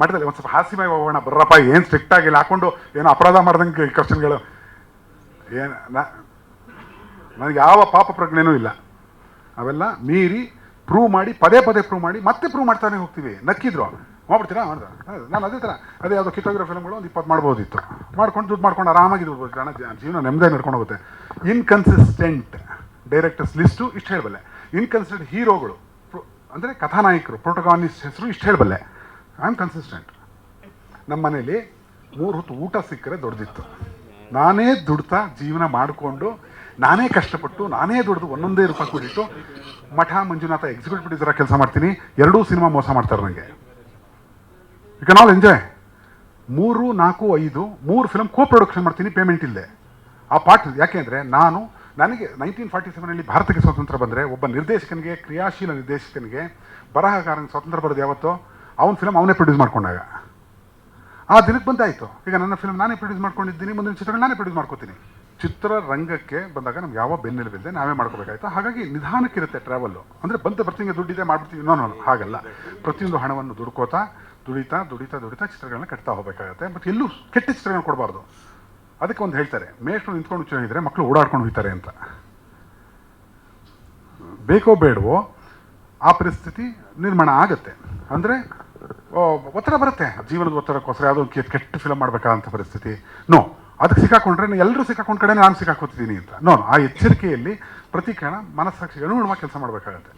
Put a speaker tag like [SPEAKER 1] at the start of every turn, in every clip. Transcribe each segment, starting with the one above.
[SPEAKER 1] ಮಠದಲ್ಲಿ ಒಂದು ಸ್ವಲ್ಪ ಹಾಸ್ಯಮಯ ಹೋಗೋಣ, ಬರ್ರಪ್ಪ, ಏನು ಸ್ಟ್ರಿಕ್ಟ್ ಆಗಿಲ್ಲ. ಹಾಕೊಂಡು ಏನು ಅಪರಾಧ ಮಾಡ್ದಂಗೆ ಕ್ವಶನ್ಗಳು ಏನು ನನಗೆ ಯಾವ ಪಾಪ ಪ್ರಜ್ಞೆನೂ ಇಲ್ಲ. ಅವೆಲ್ಲ ಮೀರಿ ಪ್ರೂವ್ ಮಾಡಿ, ಪದೇ ಪದೇ ಪ್ರೂವ್ ಮಾಡಿ, ಮತ್ತೆ ಪ್ರೂವ್ ಮಾಡ್ತಾನೆ ಹೋಗ್ತೀವಿ. ನಕ್ಕಿದ್ರು. ಮಾಡ್ಬಿಡ್ತೀರಾ? ಮಾಡ್ದ. ನಾನು ಅದೇ ಥರ ಅದೇ ಯಾವುದೋ ಕಿತ್ತೋಗಿರೋ ಫಿಲ್ಮ್ಗಳು ಒಂದು ಇಪ್ಪತ್ತು ಮಾಡ್ಬೋದಿತ್ತು. ಮಾಡ್ಕೊಂಡು ದುಡ್ಡು ಮಾಡ್ಕೊಂಡು ಆರಾಮಾಗಿ ದುಡ್ಡು ಕಾರಣ ಜೀವನ ನೆಮ್ಮದಿ ನಡ್ಕೊಂಡು ಹೋಗುತ್ತೆ. ಇನ್ಕನ್ಸಿಸ್ಟೆಂಟ್ ಡೈರೆಕ್ಟರ್ಸ್ ಲಿಸ್ಟು ಇಷ್ಟು ಹೇಳಬಲ್ಲೆ. ಇನ್ಕನ್ಸಿಸ್ಟೆಂಟ್ ಹೀರೋಗಳು ಅಂದರೆ ಕಥಾನಾಯಕರು ಪ್ರೋಟೋಗಾನಿಸ್ಟ್ ಹೆಸರು ಇಷ್ಟು ಹೇಳಬಲ್ಲೆ. ಐ ಆಮ್ ಕನ್ಸಿಸ್ಟೆಂಟ್ ನಮ್ಮ ಮನೇಲಿ ಮೂರು ಹೊತ್ತು ಊಟ ಸಿಕ್ಕರೆ ದೊಡ್ಡದಿತ್ತು ನಾನೇ ದುಡ್ತಾ ಜೀವನ ಮಾಡಿಕೊಂಡು, ನಾನೇ ಕಷ್ಟಪಟ್ಟು, ನಾನೇ ದುಡ್ದು ಒಂದೊಂದೇ ರೂಪಾಯಿ ಕೂಡಿಟ್ಟು ಮಠ ಮಂಜುನಾಥ ಎಕ್ಸಿಕ್ಯೂಟಿವ್ ಪ್ರೊಡ್ಯೂಸರ್ ಕೆಲಸ ಮಾಡ್ತೀನಿ. ಎರಡೂ ಸಿನಿಮಾ ಮೋಸ ಮಾಡ್ತಾರೆ ನನಗೆ ಯು ಕ್ಯಾನ್ ಆಲ್ ಎಂಜಾಯ್ ಮೂರು, ನಾಲ್ಕು, ಐದು, ಮೂರು ಫಿಲಮ್ ಕೋ ಪ್ರೊಡಕ್ಷನ್ ಮಾಡ್ತೀನಿ ಪೇಮೆಂಟ್ ಇಲ್ಲದೆ. ಆ ಪಾರ್ಟ್ ಯಾಕೆಂದರೆ ನಾನು, ನನಗೆ ನೈನ್ಟೀನ್ ಫಾರ್ಟಿ ಸೆವೆನಲ್ಲಿ ಭಾರತಕ್ಕೆ ಸ್ವಾತಂತ್ರ್ಯ ಬಂದರೆ ಒಬ್ಬ ನಿರ್ದೇಶಕನಿಗೆ, ಕ್ರಿಯಾಶೀಲ ನಿರ್ದೇಶಕನಿಗೆ ಬರಹಗಾರನಿಗೆ ಸ್ವಾತಂತ್ರ್ಯ ಬರೋದು ಯಾವತ್ತೋ? ಅವನ ಫಿಲಮ್ ಅವನೇ ಪ್ರೊಡ್ಯೂಸ್ ಮಾಡ್ಕೊಂಡಾಗ. ಆ ದಿನಕ್ಕೆ ಬಂದಾಯಿತು. ಈಗ ನನ್ನ ಫಿಲ್ಮ್ ನಾನೇ ಪ್ರೊಡ್ಯೂಸ್ ಮಾಡ್ಕೊಂಡಿದ್ದೀನಿ, ಮುಂದಿನ ಚಿತ್ರಗಳು ನಾನೇ ಪ್ರೊಡ್ಯೂಸ್ ಮಾಡ್ಕೋತೀನಿ. ಚಿತ್ರರಂಗಕ್ಕೆ ಬಂದಾಗ ನಮ್ಗೆ ಯಾವ ಬೆನ್ನೆಲುಬಿಲ್ಲದೆ ನಾವೇ ಮಾಡ್ಕೋಬೇಕಾಯ್ತು. ಹಾಗಾಗಿ ನಿಧಾನಕ್ಕಿರುತ್ತೆ ಟ್ರಾವೆಲ್ಲು ಅಂದರೆ ಬಂತ ಬರ್ತೀನಿ ದುಡ್ಡಿದೆ ಮಾಡ್ಬಿಡ್ತೀವಿ. ನೋ ಹಾಗಲ್ಲ. ಪ್ರತಿಯೊಂದು ಹಣವನ್ನು ದುಡ್ಕೋತಾ, ದುಡಿತಾ ದುಡಿತಾ ದುಡಿತಾ ಚಿತ್ರಗಳನ್ನ ಕಟ್ತಾ ಹೋಗಬೇಕಾಗತ್ತೆ. ಬಟ್ ಎಲ್ಲೂ ಕೆಟ್ಟ ಚಿತ್ರಗಳನ್ನ ಕೊಡಬಾರ್ದು. ಅದಕ್ಕೆ ಒಂದು ಹೇಳ್ತಾರೆ, ಮೇಷ್ಟ್ರು ನಿಂತ್ಕೊಂಡು ಚೆನ್ನಾಗಿದ್ರೆ ಮಕ್ಕಳು ಓಡಾಡ್ಕೊಂಡು ಹೋಗ್ತಾರೆ ಅಂತ. ಬೇಕೋ ಬೇಡವೋ ಆ ಪರಿಸ್ಥಿತಿ ನಿರ್ಮಾಣ ಆಗುತ್ತೆ. ಅಂದರೆ ಒತ್ತಡ ಬರುತ್ತೆ. ಜೀವನದ ಒತ್ತಡಕ್ಕೋಸ್ಕರ ಯಾವುದೋ ಒಂದು ಕೆಟ್ಟ ಫಿಲಮ್ ಮಾಡಬೇಕಾದಂಥ ಪರಿಸ್ಥಿತಿ. ನೋ ಅದಕ್ಕೆ ಸಿಕ್ಕಾಕೊಂಡ್ರೆ ಎಲ್ಲರೂ ಸಿಕ್ಕಾಕೊಂಡ ಕಡೆ ನಾನು ಸಿಕ್ಕಾಕೋತಿದ್ದೀನಿ ಅಂತ. ನೋ ಆ ಎಚ್ಚರಿಕೆಯಲ್ಲಿ ಪ್ರತಿ ಕ್ಷಣ ಮನಸ್ಸಾಕ್ಷಿಗೆ ಅನುಗುಣವಾಗಿ ಕೆಲಸ ಮಾಡಬೇಕಾಗತ್ತೆ.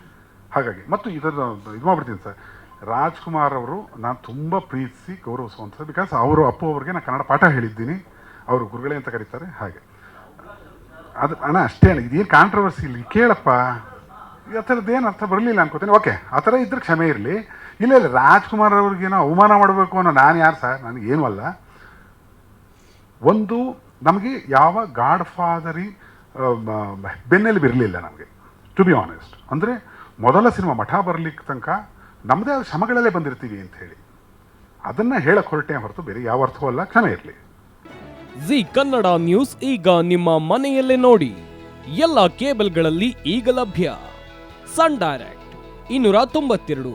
[SPEAKER 1] ಹಾಗಾಗಿ, ಮತ್ತು ಇದರ ಇದು ಮಾಡ್ಬಿಡ್ತೀನಿ ಸರ್. ರಾಜ್ಕುಮಾರ್ ಅವರು ನಾನು ತುಂಬ ಪ್ರೀತಿಸಿ ಗೌರವಿಸುವಂಥದ್ದು ಬಿಕಾಸ್ ಅವರು ಅಪ್ಪು ಅವರಿಗೆ ನಾನು ಕನ್ನಡ ಪಾಠ ಹೇಳಿದ್ದೀನಿ. ಅವರು ಗುರುಗಳೇ ಅಂತ ಕರೀತಾರೆ. ಹಾಗೆ. ಅದು, ಅಣ್ಣ, ಅಷ್ಟೇ ಅಣ್ಣ ಇದೇನು ಕಾಂಟ್ರವರ್ಸಿ ಇಲ್ಲಿ. ಕೇಳಪ್ಪ. ಆ ಥರದ್ದು ಏನು ಅರ್ಥ ಬರಲಿಲ್ಲ ಅನ್ಕೋತೀನಿ. ಓಕೆ ಆ ಥರ ಇದ್ರೆ ಕ್ಷಮೆ ಇರಲಿ. ಇಲ್ಲ ಇಲ್ಲ, ರಾಜ್ಕುಮಾರ್ ಅವ್ರಿಗೇನೋ ಅವಮಾನ ಮಾಡಬೇಕು ಅನ್ನೋ ನಾನು ಯಾರು ಸರ್? ನನಗೇನು ಅಲ್ಲ. ಒಂದು, ನಮಗೆ ಯಾವ ಗಾಡ್ ಫಾದರಿ ಬೆನ್ನೆಲ್ಲಿ ಬಿರಲಿಲ್ಲ ನಮಗೆ ಟು ಬಿ ಆನೆಸ್ಟ್ ಅಂದರೆ ಮೊದಲ ಸಿನಿಮಾ ಮಠ ಬರಲಿಕ್ಕೆ ತನಕ ನಮ್ಮದೇ ಆದ ಶ್ರಮಗಳಲ್ಲೇ ಬಂದಿರ್ತೀವಿ ಅಂತ ಹೇಳಿ. ಅದನ್ನು ಹೇಳಕ್ಕೆ ಹೊರಟೆ ಹೊರತು ಬೇರೆ ಯಾವ ಅರ್ಥವೂ ಅಲ್ಲ, ಕ್ಷಮೆ ಇರಲಿ.
[SPEAKER 2] ಜಿ ಕನ್ನಡ ನ್ಯೂಸ್ ಈಗ ನಿಮ್ಮ ಮನೆಯಲ್ಲೇ ನೋಡಿ. ಎಲ್ಲ ಕೇಬಲ್ಗಳಲ್ಲಿ ಈಗ ಲಭ್ಯ. ಸನ್ ಡೈರೆಕ್ಟ್, ಇನ್ನೂರ ತೊಂಬತ್ತೆರಡು.